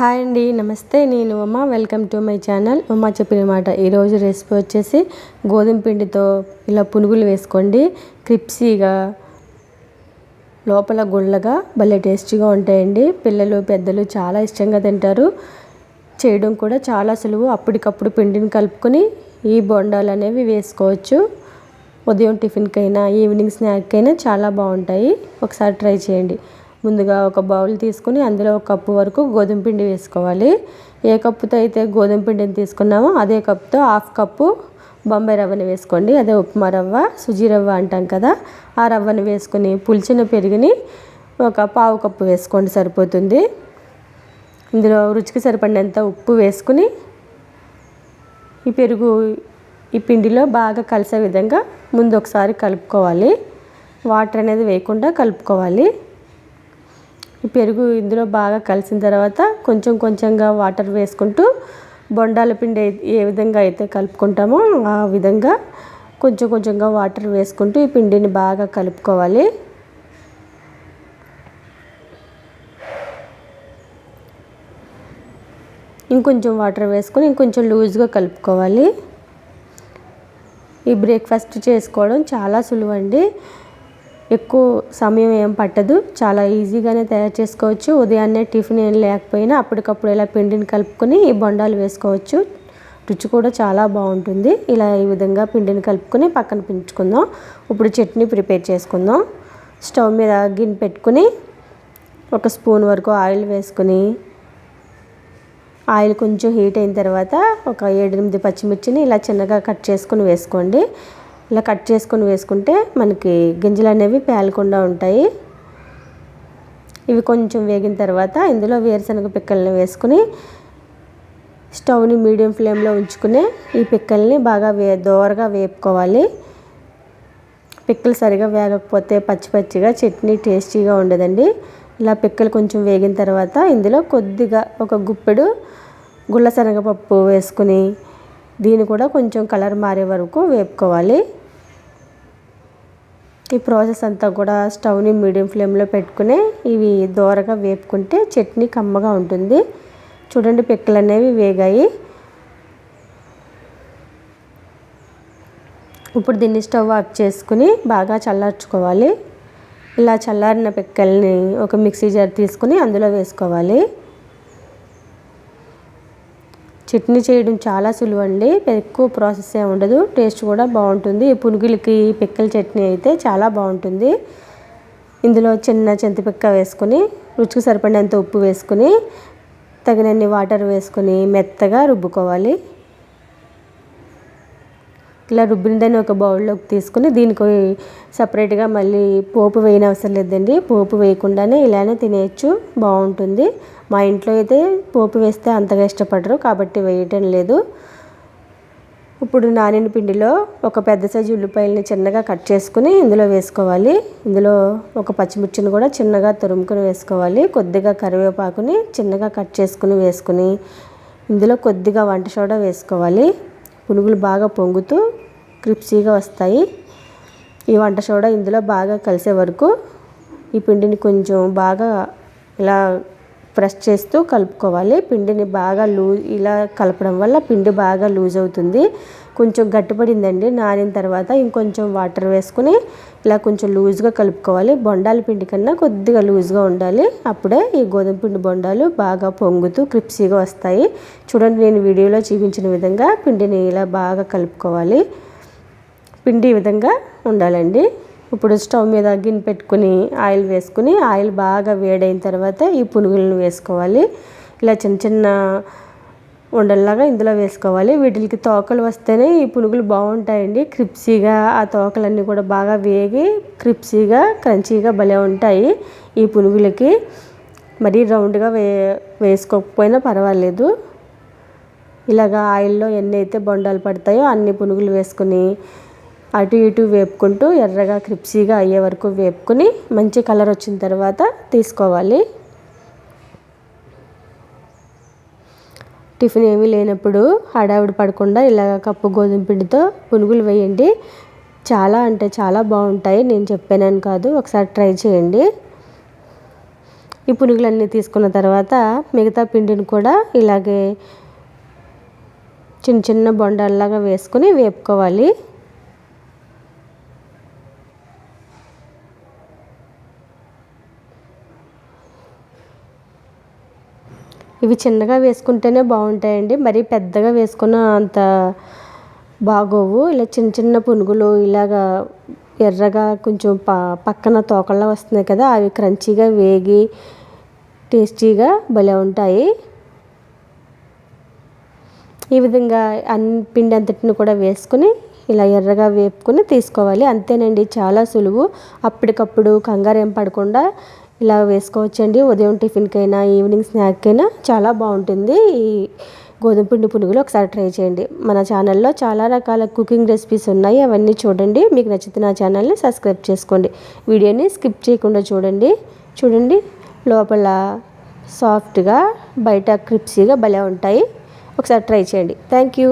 Hi అండి నమస్తే. నేను Uma. Welcome to my channel. Uma చెప్పిన మాట ఈరోజు రెసిపీ వచ్చేసి గోధుమ పిండితో ఇలా పునుగులు వేసుకోండి. క్రిప్సీగా లోపల గుళ్ళగా భలే టేస్టీగా ఉంటాయండి. పిల్లలు పెద్దలు చాలా ఇష్టంగా తింటారు. చేయడం కూడా చాలా సులువు. అప్పటికప్పుడు పిండిని కలుపుకొని ఈ బొండాలు అనేవి వేసుకోవచ్చు. ఉదయం టిఫిన్కైనా ఈవినింగ్ స్నాక్కైనా చాలా బాగుంటాయి. ఒకసారి ట్రై చేయండి. ముందుగా ఒక బౌల్ తీసుకుని అందులో ఒక కప్పు వరకు గోధుమ పిండి వేసుకోవాలి. ఏ కప్పుతో అయితే గోధుమ పిండిని తీసుకున్నామో అదే కప్పుతో హాఫ్ కప్పు బొంబాయి రవ్వని వేసుకోండి. అదే ఉప్మా రవ్వ సుజీ రవ్వ అంటాం కదా ఆ రవ్వని వేసుకుని పులిచిన పెరుగుని ఒక పావు కప్పు వేసుకోండి సరిపోతుంది. ఇందులో రుచికి సరిపడినంత ఉప్పు వేసుకుని ఈ పెరుగు ఈ పిండిలో బాగా కలిసే విధంగా ముందు ఒకసారి కలుపుకోవాలి. వాటర్ అనేది వేయకుండా కలుపుకోవాలి. ఈ పెరుగు ఇందులో బాగా కలిసిన తర్వాత కొంచెం కొంచెంగా వాటర్ వేసుకుంటూ బొండాల పిండి ఏ విధంగా అయితే కలుపుకుంటామో ఆ విధంగా కొంచెం కొంచెంగా వాటర్ వేసుకుంటూ ఈ పిండిని బాగా కలుపుకోవాలి. ఇంకొంచెం వాటర్ వేసుకొని ఇంకొంచెం లూజ్గా కలుపుకోవాలి. ఈ బ్రేక్ఫాస్ట్ చేసుకోవడం చాలా సులువండి. ఎక్కువ సమయం ఏం పట్టదు. చాలా ఈజీగానే తయారు చేసుకోవచ్చు. ఉదయాన్నే టిఫిన్ ఏం లేకపోయినా అప్పటికప్పుడు ఇలా పిండిని కలుపుకొని ఈ బొండాలు వేసుకోవచ్చు. రుచి కూడా చాలా బాగుంటుంది. ఇలా ఈ విధంగా పిండిని కలుపుకొని పక్కన పెంచుకుందాం ఇప్పుడు చట్నీ ప్రిపేర్ చేసుకుందాం. స్టవ్ మీద గిన్నె పెట్టుకుని ఒక స్పూన్ వరకు ఆయిల్ వేసుకుని ఆయిల్ కొంచెం హీట్ అయిన తర్వాత ఒక ఏడెనిమిది పచ్చిమిర్చిని ఇలా చిన్నగా కట్ చేసుకుని వేసుకోండి. ఇలా కట్ చేసుకొని వేసుకుంటే మనకి గింజలు అనేవి పేలకుండా ఉంటాయి. ఇవి కొంచెం వేగిన తర్వాత ఇందులో వేరుశనగ పిక్కల్ని వేసుకుని స్టవ్ని మీడియం ఫ్లేమ్లో ఉంచుకునే ఈ పిక్కల్ని బాగా వే దోరగా వేపుకోవాలి. పిక్కలు సరిగా వేగకపోతే పచ్చి పచ్చిగా చట్నీ టేస్టీగా ఉండదండి. ఇలా పిక్కలు కొంచెం వేగిన తర్వాత ఇందులో కొద్దిగా ఒక గుప్పెడు గుళ్ళ శనగపప్పు వేసుకుని దీన్ని కూడా కొంచెం కలర్ మారే వరకు వేపుకోవాలి. ఈ ప్రాసెస్ అంతా కూడా స్టవ్ని మీడియం ఫ్లేమ్లో పెట్టుకుని ఇవి దోరగా వేపుకుంటే చట్నీ కమ్మగా ఉంటుంది. చూడండి పిక్కలు అనేవి వేగాయి. ఇప్పుడు దీన్ని స్టవ్ ఆఫ్ చేసుకుని బాగా చల్లార్చుకోవాలి. ఇలా చల్లారిన పిక్కల్ని ఒక మిక్సీ జార్ తీసుకుని అందులో వేసుకోవాలి. చట్నీ చేయడం చాలా సులువు అండి ఎక్కువ ప్రాసెస్ ఏ ఉండదు. టేస్ట్ కూడా బాగుంటుంది. పునుగులకి పిక్కల చట్నీ అయితే చాలా బాగుంటుంది. ఇందులో చిన్న చింతపిక్క వేసుకొని రుచికి సరిపడినంత ఉప్పు వేసుకుని తగినన్ని వాటర్ వేసుకొని మెత్తగా రుబ్బుకోవాలి. ఇలా రుబ్బిన దాన్ని ఒక బౌల్లోకి తీసుకుని దీనికి సపరేట్గా మళ్ళీ పోపు వేయని అవసరం లేదండి. పోపు వేయకుండానే ఇలానే తినేయచ్చు. బాగుంటుంది. మా ఇంట్లో అయితే పోపు వేస్తే అంతగా ఇష్టపడరు కాబట్టి వేయటం లేదు. ఇప్పుడు నానిన పిండిలో ఒక పెద్ద సైజు ఉల్లిపాయలని చిన్నగా కట్ చేసుకుని ఇందులో వేసుకోవాలి. ఇందులో ఒక పచ్చిమిర్చిని కూడా చిన్నగా తురుముకుని వేసుకోవాలి. కొద్దిగా కరివేపాకుని చిన్నగా కట్ చేసుకుని వేసుకుని ఇందులో కొద్దిగా వంట సోడా వేసుకోవాలి. పునుగులు బాగా పొంగుతూ క్రిప్సీగా వస్తాయి. ఈ వంట సోడా ఇందులో బాగా కలిసే వరకు ఈ పిండిని కొంచెం బాగా ఇలా ప్రెస్ చేస్తూ కలుపుకోవాలి. పిండిని బాగా లూజ్ ఇలా కలపడం వల్ల పిండి బాగా లూజ్ అవుతుంది. కొంచెం గట్టిపడిందండి నానిన తర్వాత ఇంకొంచెం వాటర్ వేసుకుని ఇలా కొంచెం లూజ్గా కలుపుకోవాలి. బొండాల పిండి కన్నా కొద్దిగా లూజ్గా ఉండాలి. అప్పుడే ఈ గోధుమ పిండి బొండాలు బాగా పొంగుతూ క్రిప్సీగా వస్తాయి. చూడండి నేను వీడియోలో చూపించిన విధంగా పిండిని ఇలా బాగా కలుపుకోవాలి. పిండి ఈ విధంగా ఉండాలండి. ఇప్పుడు స్టవ్ మీద గిన్నె పెట్టుకుని ఆయిల్ వేసుకుని ఆయిల్ బాగా వేడైన తర్వాత ఈ పునుగులను వేసుకోవాలి. ఇలా చిన్న చిన్న ఉండల్లాగా ఇందులో వేసుకోవాలి. వీటికి తోకలు వస్తేనే ఈ పునుగులు బాగుంటాయండి. క్రిప్సీగా ఆ తోకలన్నీ కూడా బాగా వేగి క్రిప్సీగా క్రంచీగా భలే ఉంటాయి ఈ పునుగులకి. మరీ రౌండ్గా వే వేసుకోకపోయినా పర్వాలేదు. ఇలాగా ఆయిల్లో ఎన్ని అయితే బొండాలు పడతాయో అన్ని పునుగులు వేసుకుని అటు ఇటు వేపుకుంటూ ఎర్రగా క్రిప్సీగా అయ్యే వరకు వేపుకుని మంచి కలర్ వచ్చిన తర్వాత తీసుకోవాలి. టిఫిన్ ఏమీ లేనప్పుడు హడావిడి పడకుండా ఇలాగ కప్పు గోధుమ పిండితో పునుగులు వేయండి. చాలా అంటే చాలా బాగుంటాయి. నేను చెప్పానని కాదు ఒకసారి ట్రై చేయండి. ఈ పునుగులన్నీ తీసుకున్న తర్వాత మిగతా పిండిని కూడా ఇలాగే చిన్న చిన్న బొండాల్లాగా వేసుకుని వేపుకోవాలి. ఇవి చిన్నగా వేసుకుంటేనే బాగుంటాయండి. మరీ పెద్దగా వేసుకున్న అంత బాగోవు. ఇలా చిన్న చిన్న పునుగులు ఇలాగా ఎర్రగా కొంచెం ప పక్కన తోకల్లా వస్తున్నాయి కదా అవి క్రంచీగా వేగి టేస్టీగా భలే ఉంటాయి. ఈ విధంగా అన్ని పిండి అంతటిని కూడా వేసుకుని ఇలా ఎర్రగా వేపుకుని తీసుకోవాలి. అంతేనండి చాలా సులువు. అప్పటికప్పుడు కంగారు ఏం పడకుండా ఇలా వేసుకోవచ్చండి. ఉదయం టిఫిన్కైనా ఈవినింగ్ స్నాక్కైనా చాలా బాగుంటుంది. ఈ గోధుమ పిండి పునుగులు ఒకసారి ట్రై చేయండి. మన ఛానల్లో చాలా రకాల కుకింగ్ రెసిపీస్ ఉన్నాయి. అవన్నీ చూడండి. మీకు నచ్చితే నా ఛానల్ని సబ్స్క్రైబ్ చేసుకోండి. వీడియోని స్కిప్ చేయకుండా చూడండి. చూడండి లోపల సాఫ్ట్గా బయట క్రిప్సీగా భలే ఉంటాయి. ఒకసారి ట్రై చేయండి. Thank you.